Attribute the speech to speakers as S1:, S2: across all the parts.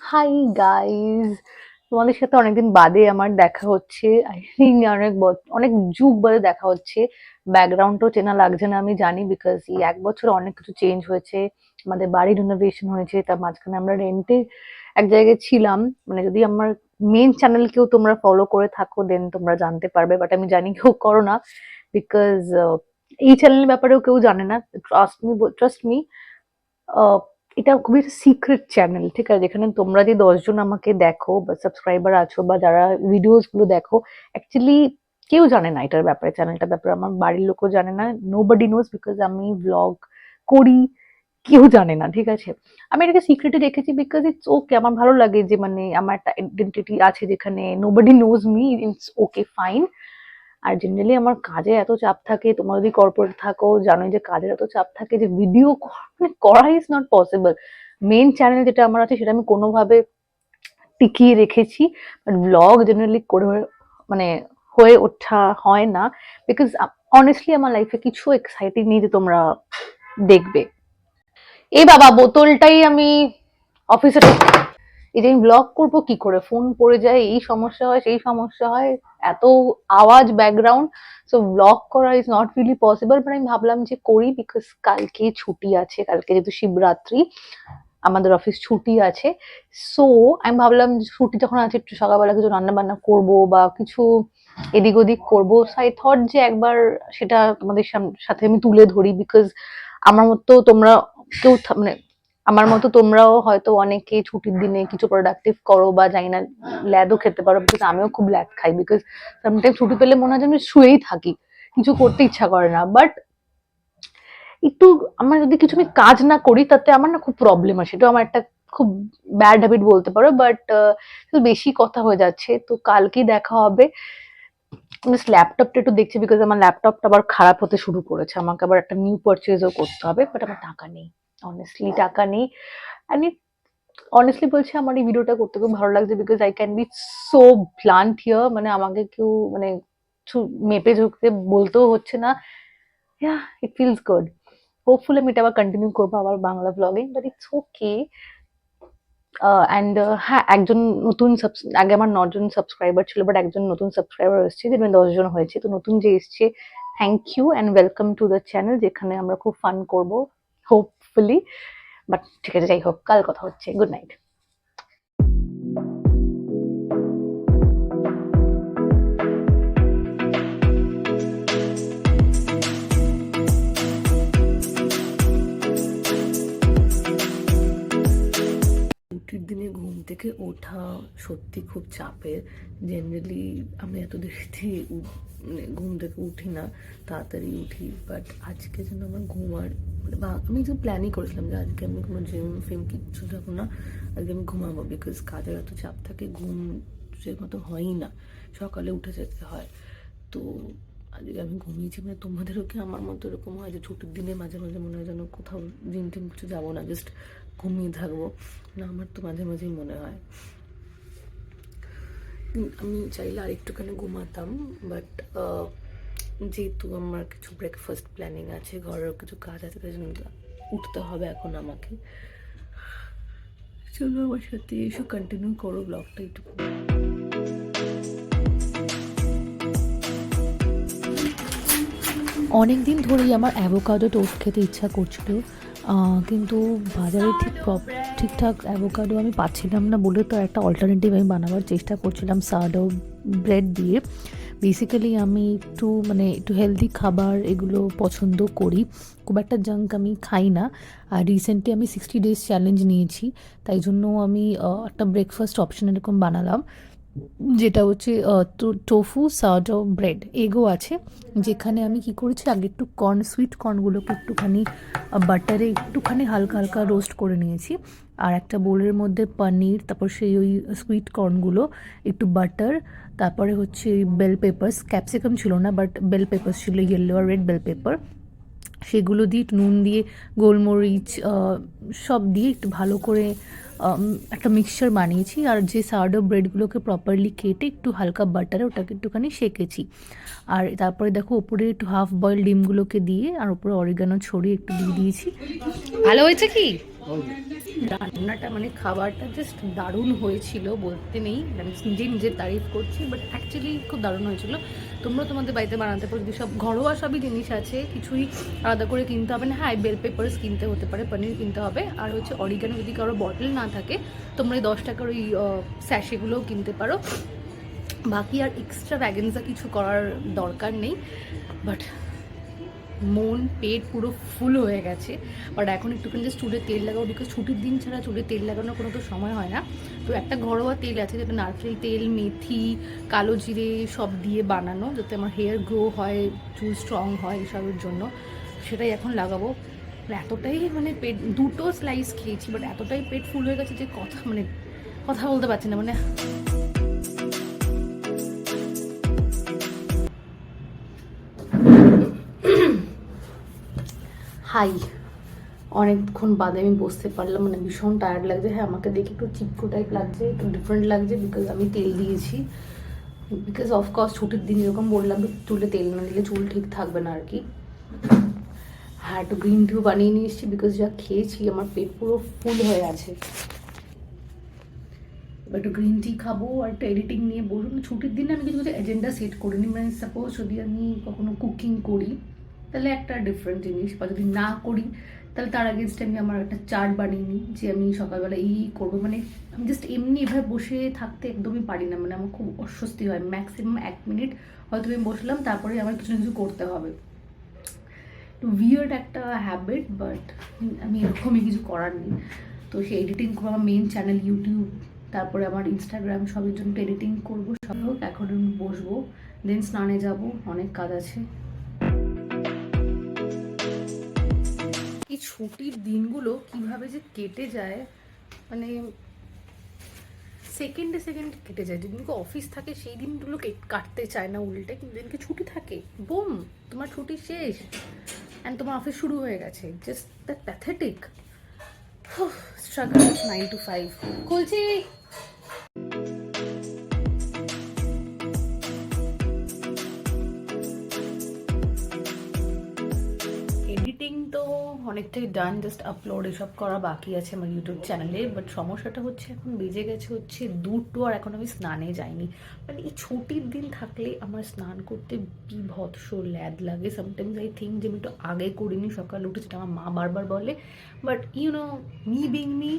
S1: Hi guys তোমাদের সাথে অনেকদিন বাদে আমার দেখা হচ্ছে। আই থিঙ্ক অনেক অনেক যুগ বাদে দেখা হচ্ছে। ব্যাকগ্রাউন্ডটাও চেনা লাগছে না, আমি জানি বিকজ এই এক বছর অনেক কিছু চেঞ্জ হয়েছে। আমাদের বাড়ির রিনোভেশন হয়েছে, তার মাঝখানে আমরা রেন্টে এক জায়গায় ছিলাম। মানে যদি আমার মেন চ্যানেলকেও তোমরা ফলো করে থাকো দেন তোমরা জানতে পারবে। বাট আমি জানি কেউ করো না বিকজ এই চ্যানেলের ব্যাপারেও কেউ জানে না ট্রাস্ট মি ট্রাস্ট মি এটা খুবই সিক্রেট চ্যানেল ঠিক আছে? যেখানে তোমরা যে দশজন আমাকে দেখো বা সাবস্ক্রাইবার আছো বা যারা ভিডিওসগুলো দেখো অ্যাকচুয়ালি কেউ জানে না এটার ব্যাপারে চ্যানেলটার ব্যাপারে। আমার বাড়ির লোকও জানে না নো বডি নোজ বিকজ আমি ব্লগ করি, কেউ জানে না, ঠিক আছে? আমি এটাকে সিক্রেটে রেখেছি বিকজ ইটস ওকে আমার ভালো লাগে যে মানে আমার একটা আইডেন্টিটি আছে যেখানে nobody knows me it's okay fine R generally আমার কাজে এত চাপ থাকে, তোমরা যদি কর্পোরেট থাকো, জানোই যে কাজের এত চাপ থাকে যে ভিডিও মানে করা is not possible main channel যেটা আমার আছে সেটা আমি কোনোভাবে টিকিয়ে রেখেছি বাট ব্লগ জেনারেলি করে মানে হয়ে ওঠা হয় না বিকজ অনেস্টলি আমার লাইফে কিছু এক্সাইটিং নেই যে তোমরা দেখবে। এই বাবা, বোতলটাই আমি অফিসে এই যে আমি ব্লগ করব কি করে? ফোন পড়ে যায়, এই সমস্যা হয়, সেই সমস্যা হয়, এত আওয়াজ ব্যাকগ্রাউন্ড সো ব্লগ করা is not really possible but আমি ভাবলাম যে করি বিকজ কালকে ছুটি আছে, কালকে যেহেতু শিবরাত্রি, আমাদের অফিস ছুটি আছে সো আমি ভাবলাম ছুটি যখন আছে, একটু সকালবেলা কিছু রান্না বান্না করব বা কিছু এদিক ওদিক করব আই থট যে একবার সেটা তোমাদের সাথে আমি তুলে ধরি বিকজ আমার মতো তোমরা কেউ মানে আমার মতো তোমরাও হয়তো অনেকে ছুটির দিনে কিছু প্রোডাক্টিভ করো বা জানি না, ল্যাদও খেতে পারো বিকজ আমিও খুব ল্যাদ খাই বিকজ সামটাইম ছুটি পেলে মনে হয় আমি শুয়েই থাকি, কিছু করতে ইচ্ছা করে না। বাট একটু আমার যদি কিছু আমি কাজ না করি, তাতে আমার না খুব প্রবলেম আছে এটা আমার একটা খুব ব্যাড হ্যাবিট বলতে পারো বাট বেশি কথা হয়ে যাচ্ছে। তো কালকেই দেখা হবে। ল্যাপটপটা একটু দেখছি বিকজ আমার ল্যাপটপটা আবার খারাপ হতে শুরু করেছে। আমাকে আবার একটা নিউ পারচেজও করতে হবে বাট আমার টাকা নেই। অনেস্টলি টাকা নেই। অ্যান্ড অনেস্টলি বলছি, আমার এই ভিডিওটা করতে খুব ভালো লাগছে because I can be so blunt here মানে আমাকে কেউ মানে মেপে ঝুঁকতে বলতেও হচ্ছে না। Yeah it feels good hopefully আমি এটা আবার কন্টিনিউ করব আবার বাংলা ব্লগিং বাট ইটস ওকে অ্যান্ড হ্যাঁ একজন নতুন আগে আমার নজন সাবস্ক্রাইবার ছিল বাট একজন নতুন সাবস্ক্রাইবার এসেছে যেখানে দশজন হয়েছে। তো নতুন যে এসছে thank you and welcome to the channel যেখানে আমরা খুব ফান করব। হোপফুলি বাট ঠিক আছে যাই হোক কাল কথা হচ্ছে গুড নাইট
S2: ছুটির দিনে ঘুম থেকে ওঠা সত্যি খুব চাপের। জেনারেলি আমি এত দেরিতে মানে ঘুম থেকে উঠি না, তাড়াতাড়ি উঠি। বাট আজকে যেন আমার ঘুম আর মানে বা, আমি যে প্ল্যানই করেছিলাম যে আজকে আমি কোনো জিম ফিম কিচ্ছু যাব না, আজকে আমি ঘুমাবো বিকজ কাজের এত চাপ থাকে, ঘুম সে মতো হয়ই না। সকালে উঠে যেতে হয়। তো আজকে আমি ঘুমিয়েছি মানে তোমাদেরও কি আমার মতো এরকম হয় যে ছুটির দিনে মাঝে মাঝে মনে হয় যেন কোথাও জিম টিম কিছু যাব না জাস্ট ঘুমিয়ে থাকব? না, আমার তো মাঝে মাঝেই মনে হয়। আমি চাইলে আর একটুখানি ঘুমাতাম বাট যেহেতু আমার কিছু ব্রেকফাস্ট প্ল্যানিং আছে ঘরের কিছু কাজ আছে, তাই জন্য উঠতে হবে এখন আমাকে। চলো আমার সাথে এসে কন্টিনিউ করো ব্লগটা একটু।
S3: অনেক দিন ধরেই আমার অ্যাভোকাডো টোস্ট খেতে ইচ্ছা করছিল কিন্তু বাজারে ঠিক ঠিকঠাক অ্যাভোকাডো আমি পাচ্ছিলাম না বলে তো একটা অল্টারনেটিভ আমি বানাবার চেষ্টা করছিলাম সাডো ব্রেড দিয়ে। বেসিক্যালি আমি একটু মানে একটু হেলদি খাবার এগুলো পছন্দ করি। খুব একটা জাঙ্ক আমি খাই না। আর রিসেন্টলি আমি সিক্সটি ডেজ চ্যালেঞ্জ নিয়েছি, তাই জন্য আমি একটা ব্রেকফাস্ট অপশন এরকম বানালাম। যেটা হচ্ছে টোফু সাউডো ব্রেড এগো আছে। যেখানে আমি কি করেছি, আগে একটু কর্ন সুইট কর্নগুলোকে একটুখানি বাটারে একটুখানি হালকা হালকা রোস্ট করে নিয়েছি। আর একটা বোলের মধ্যে পনির, তারপর সেই ওই সুইট কর্নগুলো একটু বাটার তারপরে হচ্ছে বেল পেপার্স ক্যাপসিকাম ছিল না বাট বেল পেপার্স ছিল ইয়েলো আর রেড বেল পেপার সেগুলো দিয়ে নুন দিয়ে, গোলমরিচ সব দিয়ে একটু ভালো করে একটা মিক্সচার বানিয়েছি আর যে সার্ডো ব্রেডগুলোকে প্রপারলি কেটে একটু হালকা বাটারে ওটাকে একটুখানি সেকেছি। আর তারপরে দেখো ওপরে একটু হাফ বয়েল ডিমগুলোকে দিয়ে আর ওপরে অরিগানো ছড়িয়ে একটু দিয়ে দিয়েছি। ভালো হয়েছে কি? রান্নাটা মানে খাবারটা জাস্ট দারুণ হয়েছিল, বলতে নেই। আমি নিজেই নিজের তারিফ করছি বাট অ্যাকচুয়ালি খুব দারুণ হয়েছিল। তোমরা তোমাদের বাড়িতে বানাতে পারো সব ঘরোয়া সবই জিনিস আছে, কিছুই আলাদা করে কিনতে হবে না। হ্যাঁ বেল পেপারস কিনতে হতে পারে, পনির কিনতে হবে। আর হচ্ছে অরিগানো যদি কারও বটল না থাকে, তোমরা এই দশ টাকার ওই স্যাশেগুলোও কিনতে পারো। বাকি আর এক্সট্রা ভ্যাগেন্সা কিছু করার দরকার নেই বাট মন, পেট পুরো ফুল হয়ে গেছে। বাট এখন একটুখানি জাস্ট চুলে তেল লাগাবো বিকজ ছুটির দিন ছাড়া চুলে তেল লাগানোর কোনো তো সময় হয় না। তো একটা ঘরোয়া তেল আছে যেটা নারকেল তেল, মেথি, কালো জিরে সব দিয়ে বানানো যাতে আমার হেয়ার গ্রো হয়, চুল স্ট্রং হয় এসবের জন্য। সেটাই এখন লাগাবো। এতটাই মানে পেট, দুটো স্লাইস খেয়েছি বাট এতটাই পেট ফুল হয়ে গেছে যে কথা মানে কথা বলতে পারছি না মানে হাই। অনেকক্ষণ বাদে আমি বসতে পারলাম মানে ভীষণ টায়ার্ড লাগছে। হ্যাঁ আমাকে দেখে একটু চিপকো টাইপ লাগছে, একটু ডিফারেন্ট লাগছে বিকজ আমি তেল দিয়েছি। বিকজ অফকোর্স ছুটির দিন এরকম বললাম, চুলে তেল না দিলে চুল ঠিক থাকবে না আর কি হ্যাঁ একটু গ্রিন টিও বানিয়ে নিয়ে এসেছি বিকজ যা খেয়েছি, আমার পেট পুরো ফুল হয়ে আছে এবার একটু গ্রিন টি খাব আর একটু এডিটিং নিয়ে বলুন ছুটির দিনে আমি কিছু কিছু এজেন্ডা সেট করিনি। মানে সাপোজ যদি আমি কখনো কুকিং করি তাহলে একটা ডিফারেন্ট জিনিস বা যদি না করি, তাহলে তার আগেনস্টে আমি আমার একটা চার্ট বানিয়ে নিই যে আমি সকালবেলা এই করব। মানে আমি জাস্ট এমনি এভাবে বসে থাকতে একদমই পারি না। মানে আমার খুব অস্বস্তি হয়। ম্যাক্সিমাম এক মিনিট হয়তো আমি বসলাম, তারপরে আমার কিছু না কিছু করতে হবে। উইয়ার্ড একটা হ্যাবিট বাট আমি এরকমই কিছু করার নেই। তো সেই এডিটিং করব, আমার মেন চ্যানেল ইউটিউব তারপরে আমার ইনস্টাগ্রাম সবের জন্য এডিটিং করব। সব হোক, এখন আমি বসবো দেন স্নানে যাব, অনেক কাজ আছে। এই ছুটির দিনগুলো কীভাবে যে কেটে যায় মানে সেকেন্ডে সেকেন্ড কেটে যায়। যেদিনকে অফিস থাকে, সেই দিনগুলো কাটতে চায় না উল্টে। কিন্তু যেদিনকে ছুটি থাকে, বুম, তোমার ছুটি শেষ অ্যান্ড তোমার অফিস শুরু হয়ে গেছে। Just that pathetic struggle nine to five খুলছি। তো অনেকটাই ডান জাস্ট আপলোড এসব করা বাকি আছে আমার ইউটিউব চ্যানেলে বাট সমস্যাটা হচ্ছে এখন বেজে গেছে হচ্ছে দুটো আর এখন আমি স্নানে যাইনি। মানে এই ছুটির দিন থাকলে আমার স্নান করতে বিভৎস ল্যাদ লাগে। সামটাইমস আই থিঙ্ক যে আমি একটু আগে করিনি, সকালে উঠে যেটা আমার মা বারবার বলে but you know me being me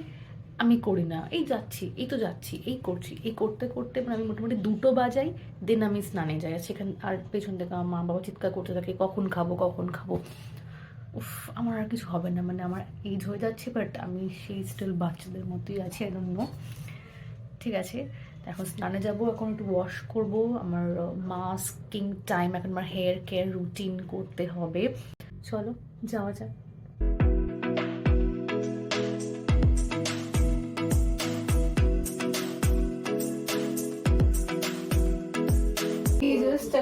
S3: আমি করি না। এই যাচ্ছি, এই তো যাচ্ছি, এই করছি, এই করতে করতে মানে আমি মোটামুটি দুটো বাজাই দেন আমি স্নানে যাই। সেখান, আর পেছন থেকে আমার মা বাবা চিৎকার করতে থাকে, কখন খাব কখন খাব? উফ, আমার আর কিছু হবে না। মানে আমার এজ হয়ে যাচ্ছে বাট আমি সেই স্টিল বাচ্চাদের মতোই আছি এখন ঠিক আছে, এখন স্নানে যাব, এখন একটু ওয়াশ করব। আমার মাস্কিং টাইম এখন আমার হেয়ার কেয়ার রুটিন করতে হবে। চলো, যাওয়া যাক।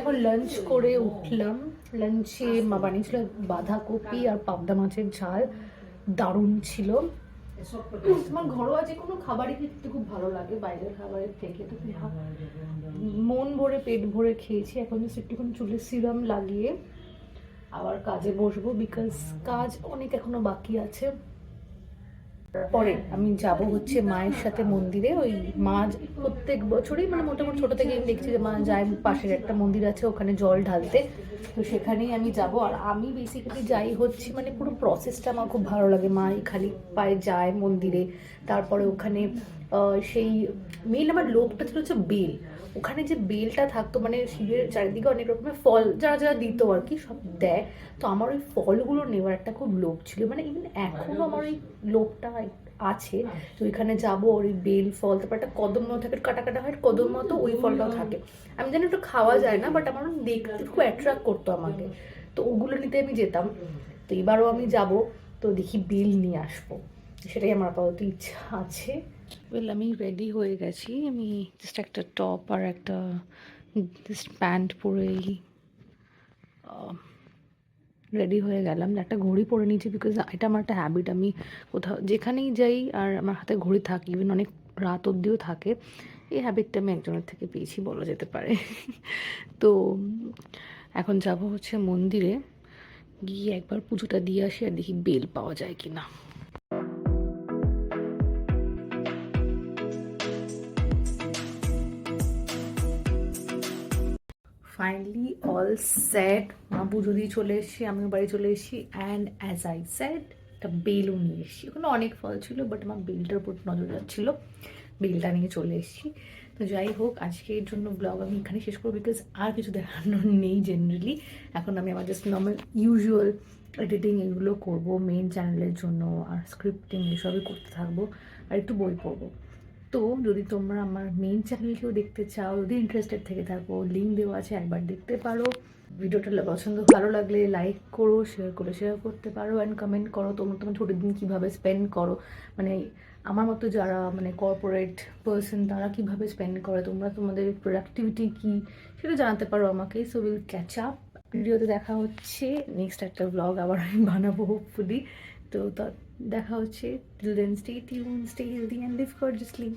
S3: এখন লাঞ্চ করে উঠলাম লাঞ্চে মা বানিয়েছিল বাঁধাকপি আর পাবদা মাছের ঝাল, দারুণ ছিল। তোমার ঘরোয়া যে কোনো খাবারই খেতে খুব ভালো লাগে, বাইরের খাবারের থেকে। তো মন ভরে, পেট ভরে খেয়েছি, এখন জাস্ট একটুখানি চুলে সিরাম লাগিয়ে আবার কাজে বসবো বিকজ কাজ অনেক এখনও বাকি আছে। পরে আমি যাব হচ্ছে মায়ের সাথে মন্দিরে। ওই মা প্রত্যেক বছরই মানে মোটামুটি ছোট থেকে আমি দেখছি যে মা যায়, পাশের একটা মন্দির আছে ওখানে জল ঢালতে। তো সেখানেই আমি যাব। আর আমি বেসিক্যালি যাই হচ্ছে মানে পুরো প্রসেসটা আমার খুব ভালো লাগে। মা খালি পায়ে যায় মন্দিরে, তারপরে ওখানে সেই মেন আমার লোকটা ছিল হচ্ছে বেল। ওখানে যে বেলটা থাকতো মানে শিবের চারিদিকে অনেক রকমের ফল যারা যারা দিত আর কি, সব দেয়। তো আমার ওই ফলগুলো নেওয়ার একটা খুব লোভ ছিল। মানে ইভেন এখনও আমার ওই লোভটা আছে তো ওইখানে যাব ওই বেল ফল, তারপর একটা কদম মতো থাকে, কাটা কাটা হয়, কদম মতো ওই ফলটাও থাকে। আমি জানি একটু খাওয়া যায় না বাট আমার দেখতে খুব অ্যাট্রাক্ট করতো আমাকে। তো ওগুলো নিতে আমি যেতাম। তো এবারও আমি যাব, তো দেখি বেল নিয়ে আসব। সেটাই আমার আপাতত ইচ্ছা আছে। ওয়েল আমি রেডি হয়ে গেছি। আমি জাস্ট একটা টপ আর একটা জাস্ট প্যান্ট পরেই রেডি হয়ে গেলাম। একটা ঘড়ি পরে নিয়েছি বিকজ এটা আমার একটা হ্যাবিট আমি কোথাও, যেখানেই যাই আর আমার হাতে ঘড়ি থাকে ইভেন অনেক রাত অবধিও থাকে, এই হ্যাবিটটা আমি একজনের থেকে পেয়েছি বলা যেতে পারে। তো, এখন যাব হচ্ছে মন্দিরে। গিয়ে একবার পুজোটা দিয়ে আসি আর দেখি বেল পাওয়া যায় কি না ফাইনালি অল সেট মা পুজো দিয়ে চলে এসেছি, আমিও বাড়ি চলে এসেছি. অ্যান্ড অ্যাজ আই সেট একটা বেলও নিয়ে এসেছি। ওখানে অনেক ফল ছিল বাট আমার বেলটার উপর নজর যাচ্ছিল। বেলটা নিয়ে চলে এসেছি। তো যাই হোক, আজকের জন্য ব্লগ আমি এখানে শেষ করব বিকজ আর কিছু দেখানোর নেই জেনারেলি এখন আমি আমার জাস্ট নর্মাল ইউজুয়াল এডিটিং এগুলো করব মেন চ্যানেলের জন্য আর স্ক্রিপ্টিং এসবই করতে থাকব। আর একটু বই পড়ব। তো যদি তোমরা আমার মেইন চ্যানেলকেও দেখতে চাও, যদি ইন্টারেস্টেড থেকে থাকো লিঙ্ক দেওয়া আছে, একবার দেখতে পারো। ভিডিওটা পছন্দ, ভালো লাগলে লাইক করো শেয়ার করে শেয়ার করতে পারো অ্যান্ড কমেন্ট করো। তোমরা তোমার ছোটো দিন কীভাবে স্পেন্ড করো? মানে আমার মতো যারা মানে কর্পোরেট পার্সন তারা কীভাবে স্পেন্ড করে? তোমরা তোমাদের প্রোডাক্টিভিটি কী? সেটা জানাতে পারো আমাকে। সো উইল ক্যাচ আপ ভিডিওতে দেখা হচ্ছে। নেক্সট একটা ব্লগ আবার আমি বানাবো হোপফুলি তা দেখা হচ্ছে till then stay tuned stay healthy and live gorgeously